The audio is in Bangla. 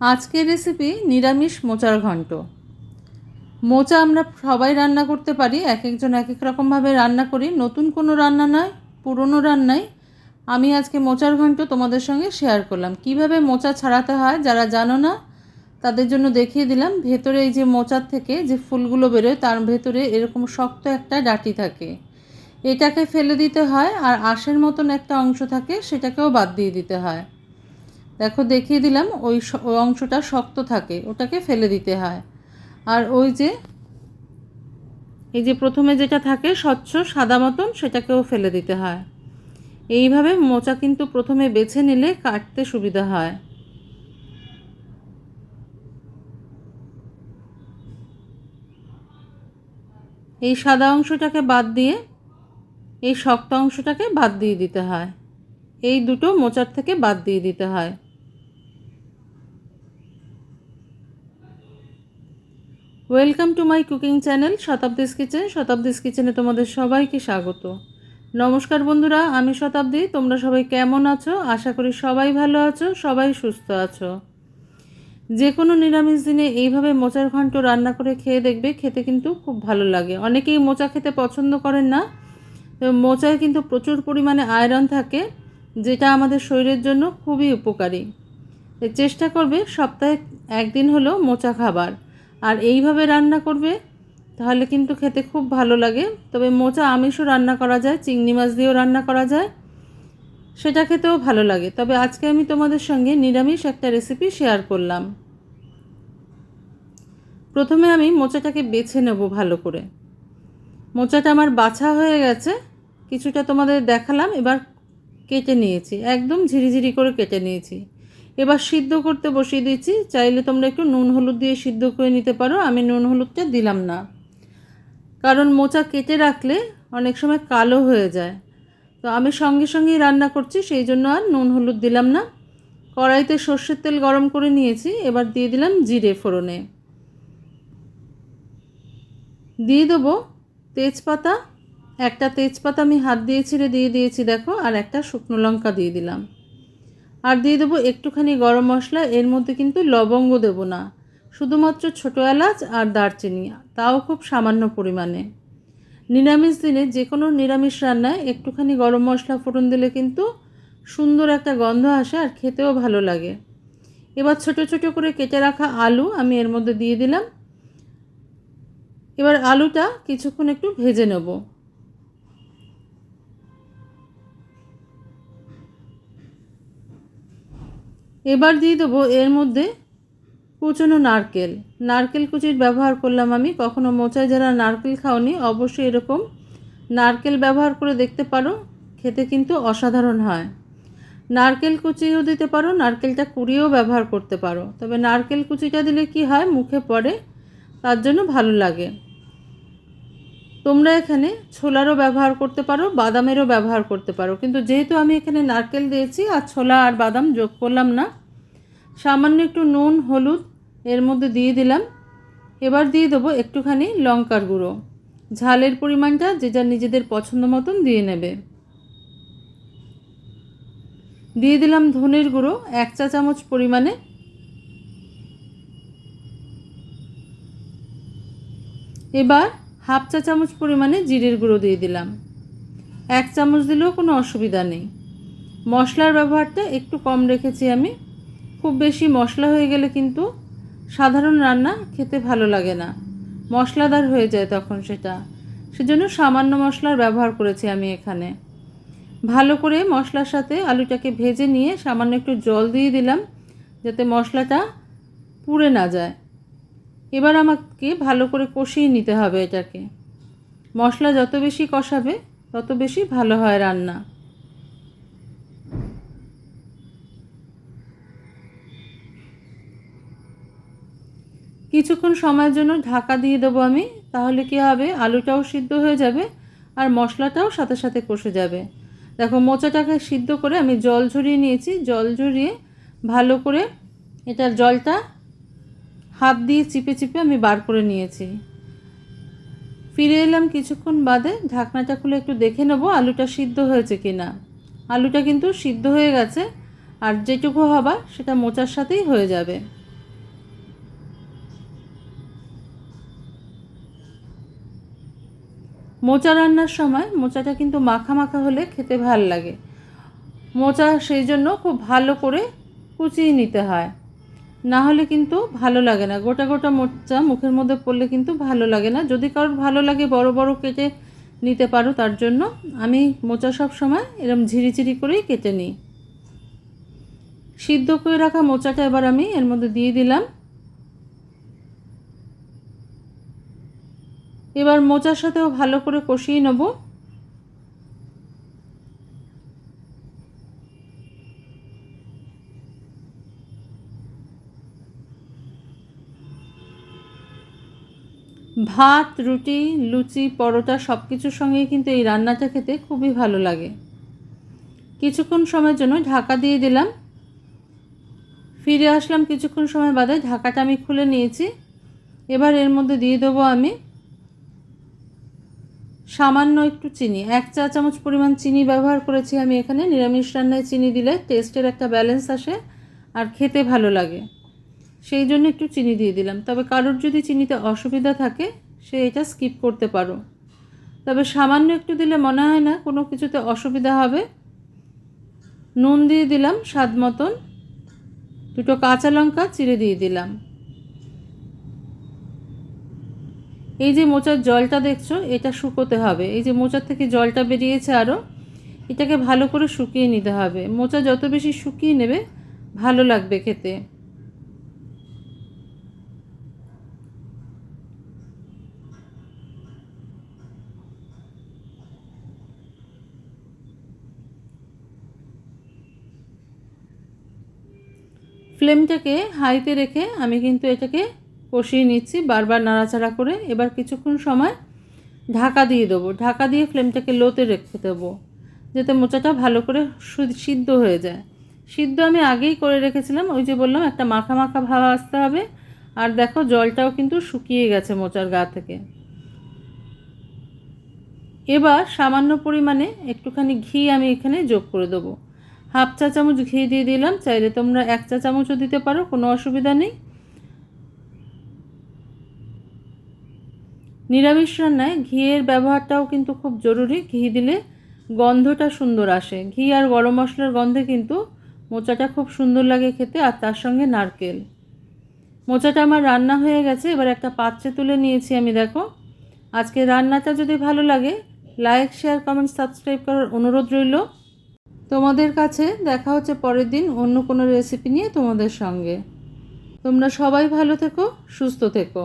আজকের রেসিপি নিরামিষ মোচার ঘন্ট। মোচা আমরা সবাই রান্না করতে পারি এক একজন এক এক রকমভাবে রান্না করি। নতুন কোনো রান্না নয়, পুরনো রান্নাই। আমি আজকে মোচার ঘন্ট তোমাদের সঙ্গে শেয়ার করলাম। কীভাবে মোচা ছাড়াতে হয় যারা জানো না, তাদের জন্য দেখিয়ে দিলাম। ভেতরে এই যে মোচার থেকে যে ফুলগুলো বেরোয়, তার ভেতরে এরকম শক্ত একটা ডাটি থাকে। এটাকে ফেলে দিতে হয় আর আঁশের মতন একটা অংশ থাকে, সেটাকেও বাদ দিয়ে দিতে হয়। দেখো, দেখিয়ে দিলাম, ওই অংশটা শক্ত থাকে, ওটাকে ফেলে দিতে হয়। আর ওই যে, এই যে প্রথমে যেটা থাকে, স্বচ্ছ, সাদা মতন, সেটাকেও ফেলে দিতে হয়। এইভাবে মোচা কিন্তু প্রথমে বেছে নিলে কাটতে সুবিধা হয়। এই সাদা অংশটাকে বাদ দিয়ে, এই শক্ত অংশটাকে বাদ দিয়ে দিতে হয়। এই দুটো মোচার থেকে বাদ দিয়ে দিতে হয়। Welcome to my cooking channel Shatabdi's kitchen. Shatabdi's কিচেনে তোমাদের সবাইকে স্বাগত। নমস্কার বন্ধুরা, আমি শতাব্দী। তোমরা সবাই কেমন আছো? আশা করি সবাই ভালো আছো, সবাই সুস্থ আছো। যে কোনো নিরামিষ দিনে এইভাবে মোচার ঘন্ট রান্না করে খেয়ে দেখবে, খেতে কিন্তু খুব ভালো লাগে। অনেকেই মোচা খেতে পছন্দ করেন না। মোচায় কিন্তু প্রচুর পরিমাণে আয়রন থাকে, যেটা আমাদের শরীরের জন্য খুবই উপকারী। চেষ্টা করবে সপ্তাহে একদিন হলেও মোচা খাবার। আর এইভাবে রান্না করবে, তাহলে কিন্তু খেতে খুব ভালো লাগে। তবে মোচা আমিষও রান্না করা যায়, চিংড়ি মাছ দিয়েও রান্না করা যায়। সেটা খেতেও ভালো লাগে। তবে আজকে আমি তোমাদের সঙ্গে নিরামিষ একটা রেসিপি শেয়ার করলাম। প্রথমে আমি মোচাটাকে বেছে নেব ভালো করে। মোচাটা আমার বাছা হয়ে গেছে, কিছুটা তোমাদের দেখালাম, এবার কেটে নিয়েছি। একদম ঝিরিঝিরি করে কেটে নিয়েছি। এবার সিদ্ধ করতে বসিয়ে দিয়েছি। চাইলে তোমরা একটু নুন হলুদ দিয়ে সিদ্ধ করে নিতে পারো। আমি নুন হলুদটা দিলাম না। কারণ মোচা কেটে রাখলে অনেক সময় কালো হয়ে যায়। তো আমি সঙ্গে সঙ্গেই রান্না করছি, সেই জন্য আর নুন হলুদ দিলাম না। কড়াইতে সর্ষের তেল গরম করে নিয়েছি। এবার দিয়ে দিলাম জিরে ফোড়নে। দিয়ে দেবো তেজপাতা। একটা তেজপাতা আমি হাত দিয়ে ছিঁড়ে দিয়ে দিয়েছি, দেখো, আর একটা শুকনো লঙ্কা দিয়ে দিলাম। আর দিয়ে দেবো একটুখানি গরম মশলা, এর মধ্যে কিন্তু লবঙ্গ দেবো না। শুধুমাত্র ছোটো এলাচ আর দারচিনি, তাও খুব সামান্য পরিমাণে। নিরামিষ দিনে যে কোনো নিরামিষ রান্নায় একটুখানি গরম মশলা ফোড়ন দিলে কিন্তু সুন্দর একটা গন্ধ আসে আর খেতেও ভালো লাগে। এবার ছোট ছোট করে কেটে রাখা আলু আমি এর মধ্যে দিয়ে দিলাম। এবার আলুটা কিছুক্ষণ একটু ভেজে নেব। এবার দিয়ে দেবো এর মধ্যে কুচনো নারকেল। নারকেল কুচির ব্যবহার করলাম আমি। কখনো মোচায় যারা নারকেল খাওনি, অবশ্যই এরকম নারকেল ব্যবহার করে দেখতে পারো। খেতে কিন্তু অসাধারণ হয়। নারকেল কুচিও দিতে পারো, নারকেলটা কুড়িয়েও ব্যবহার করতে পারো। তবে নারকেল কুচিটা দিলে কি হয়, মুখে পড়ে, তার জন্য ভালো লাগে। তোমরা এখানে ছোলারও ব্যবহার করতে পারো, বাদামেরও ব্যবহার করতে পারো। কিন্তু যেহেতু আমি এখানে নারকেল দিয়েছি আর ছোলা আর বাদাম যোগ করলাম না, সামান্য একটু নুন, হলুদ এর মধ্যে দিয়ে দিলাম। এবার দিয়ে দেবো একটুখানি লঙ্কার গুঁড়ো। ঝালের পরিমাণটা যে যার নিজেদের পছন্দ মতন দিয়ে নেবে। দিয়ে দিলাম ধনের গুঁড়ো, এক চা চামচ পরিমাণে। এবার হাফ চা চামচ পরিমাণে জিরের গুঁড়ো দিয়ে দিলাম। এক চামচ দিলেও কোনো অসুবিধা নেই। মশলার ব্যবহারটা একটু কম রেখেছি আমি। খুব বেশি মশলা হয়ে গেলে কিন্তু সাধারণ রান্না খেতে ভালো লাগে না। মশলাদার হয়ে যায় তখন সেটা। সেজন্য সামান্য মশলার ব্যবহার করেছি আমি এখানে। ভালো করে মশলার সাথে আলুটাকে ভেজে নিয়ে সামান্য একটু জল দিয়ে দিলাম, যাতে মশলাটা পুড়ে না যায়। এবার আমাকে ভালো করে কষিয়ে নিতে হবে এটাকে। মশলা যত বেশি কষাবে, তত বেশি ভালো হয় রান্না। কিছুক্ষণ সময়ের জন্য ঢাকা দিয়ে দেবো আমি, তাহলে কি হবে? আলুটাও সিদ্ধ হয়ে যাবে আর মশলাটাও সাথে সাথে কষে যাবে। দেখো, মোচাটাকে সিদ্ধ করে আমি জল ঝরিয়ে নিয়েছি। জল ঝরিয়ে ভালো করে এটার জলটা হাত দিয়ে চিপে চিপে আমি বার করে নিয়েছি। ফিরে এলাম কিছুক্ষণ বাদে, ঢাকনাটা খুলে একটু দেখে নেব আলুটা সিদ্ধ হয়েছে কি না আলুটা কিন্তু সিদ্ধ হয়ে গেছে, আর যেটুকু হবার সেটা মোচার সাথেই হয়ে যাবে। মোচা রান্নার সময় মোচাটা কিন্তু মাখা মাখা হলে খেতে ভালো লাগে। মোচা সেই জন্য খুব ভালো করে কুচিয়ে নিতে হয়। না হলে কিন্তু ভালো লাগে না। গোটা গোটা মোচা মুখের মধ্যে পড়লে কিন্তু ভালো লাগে না। যদি কারোর ভালো লাগে, বড় বড় কেটে নিতে পারো, তার জন্য আমি মোচা সব সময় এরম ঝিরিঝিরি করেই কেটে নিই। সিদ্ধ করে রাখা মোচাটা এবার আমি এর মধ্যে দিয়ে দিলাম। এবার মোচার সাথেও ভালো করে কষিয়ে নেব। ভাত, রুটি, লুচি, পরোটা সব কিছুর সঙ্গেই কিন্তু এই রান্নাটা খেতে খুবই ভালো লাগে। কিছুক্ষণ সময়ের জন্য ঢাকা দিয়ে দিলাম। ফিরে আসলাম কিছুক্ষণ সময় বাদে, ঢাকাটা আমি খুলে নিয়েছি। এবার এর মধ্যে দিয়ে দেবো আমি সামান্য একটু চিনি। এক চা চামচ পরিমাণ চিনি ব্যবহার করেছি আমি এখানে। নিরামিষ রান্নায় চিনি দিলে টেস্টের একটা ব্যালেন্স আসে আর খেতে ভালো লাগে। সেই জন্য একটু চিনি দিয়ে দিলাম। তবে কারোর যদি চিনিতে অসুবিধা থাকে, সে এটা স্কিপ করতে পারো। তবে সামান্য একটু দিলে মনে হয় না কোনো কিছুতে অসুবিধা হবে। নুন দিয়ে দিলাম স্বাদ মতন। দুটো কাঁচা লঙ্কা চিড়ে দিয়ে দিলাম। এই যে মোচার জলটা দেখছ, এটা শুকোতে হবে। এই যে মোচার থেকে জলটা বেরিয়েছে আরও এটাকে ভালো করে শুকিয়ে নিতে হবে। মোচা যত বেশি শুকিয়ে নেবে, ভালো লাগবে খেতে। ফ্লেমটাকে হাইতে রেখে আমি কিন্তু এটাকে কষিয়ে নিচ্ছি বারবার নাড়াচাড়া করে। এবার কিছুক্ষণ সময় ঢাকা দিয়ে দেবো। ঢাকা দিয়ে ফ্লেমটাকে লোতে রেখে দেবো, যাতে মোচাটা ভালো করে সিদ্ধ হয়ে যায়। সিদ্ধ আমি আগেই করে রেখেছিলাম, ওই যে বললাম, একটা মাখা মাখা ভাব আসতে হবে। আর দেখো, জলটাও কিন্তু শুকিয়ে গেছে মোচার গা থেকে। এবার সামান্য পরিমাণে একটুখানি ঘি আমি এখানে যোগ করে দেবো। হাফ চা চামচ ঘি দিয়ে দিলাম, চাইলে তোমরা এক চা চামচও দিতে পারো, কোনো অসুবিধা নেই। নিরামিষ রান্নায় ঘিয়ের ব্যবহারটাও কিন্তু খুব জরুরি, ঘি দিলে গন্ধটা সুন্দর আসে। ঘি আর গরম মশলার গন্ধে কিন্তু মোচাটা খুব সুন্দর লাগে খেতে, আর তার সঙ্গে নারকেল। মোচাটা আমার রান্না হয়ে গেছে, এবার একটা পাত্রে তুলে নিয়েছি আমি, দেখো। আজকে রান্নাটা যদি ভালো লাগে, লাইক, শেয়ার, কমেন্ট, সাবস্ক্রাইব করার অনুরোধ রইল। তোমাদের কাছে দেখা হচ্ছে পরের দিন অন্য কোনো রেসিপি নিয়ে তোমাদের সঙ্গে। তোমরা সবাই ভালো থেকো, সুস্থ থেকো।